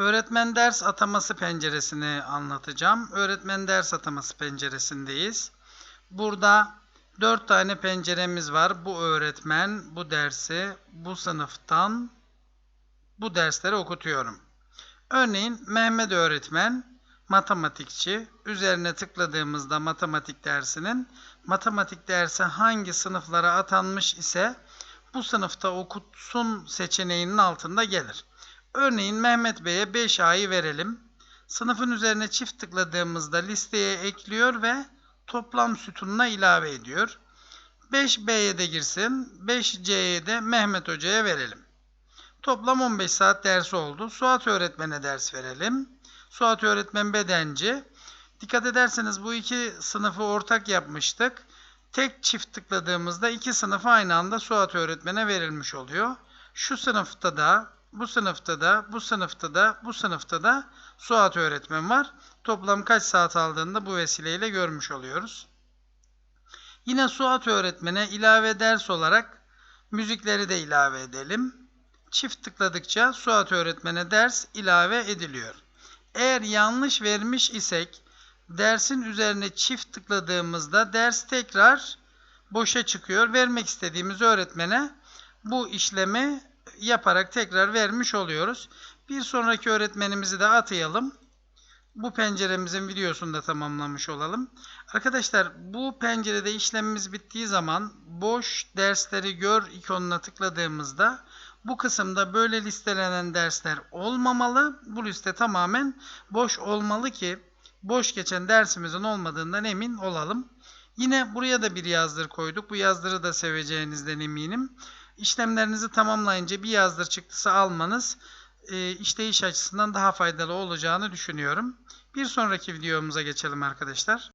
Öğretmen ders ataması penceresini anlatacağım. Öğretmen ders ataması penceresindeyiz. Burada 4 tane penceremiz var. Bu öğretmen bu dersi bu sınıftan bu dersleri okutuyorum. Örneğin Mehmet öğretmen matematikçi. Üzerine tıkladığımızda matematik dersinin matematik dersi hangi sınıflara atanmış ise bu sınıfta okutsun seçeneğinin altında gelir. Örneğin Mehmet Bey'e 5A'yı verelim. Sınıfın üzerine çift tıkladığımızda listeye ekliyor ve toplam sütununa ilave ediyor. 5B'ye de girsin, 5C'ye de Mehmet Hoca'ya verelim. Toplam 15 saat dersi oldu. Suat öğretmene ders verelim. Suat öğretmen bedenci. Dikkat ederseniz bu iki sınıfı ortak yapmıştık. Tek çift tıkladığımızda iki sınıfı aynı anda Suat öğretmene verilmiş oluyor. Şu sınıfta da, bu sınıfta da, bu sınıfta da, bu sınıfta da Suat öğretmen var. Toplam kaç saat aldığını da bu vesileyle görmüş oluyoruz. Yine Suat öğretmene ilave ders olarak müzikleri de ilave edelim. Çift tıkladıkça Suat öğretmene ders ilave ediliyor. Eğer yanlış vermiş isek dersin üzerine çift tıkladığımızda ders tekrar boşa çıkıyor. Vermek istediğimiz öğretmene bu işlemi yaparak tekrar vermiş oluyoruz. Bir sonraki öğretmenimizi de atayalım. Bu penceremizin videosunu da tamamlamış olalım. Arkadaşlar bu pencerede işlemimiz bittiği zaman boş dersleri gör ikonuna tıkladığımızda bu kısımda böyle listelenen dersler olmamalı. Bu liste tamamen boş olmalı ki boş geçen dersimizin olmadığından emin olalım. Yine buraya da bir yazdır koyduk. Bu yazdırı da seveceğinizden eminim. İşlemlerinizi tamamlayınca bir yazdır çıktısı almanız e, işleyiş açısından daha faydalı olacağını düşünüyorum. Bir sonraki videomuza geçelim arkadaşlar.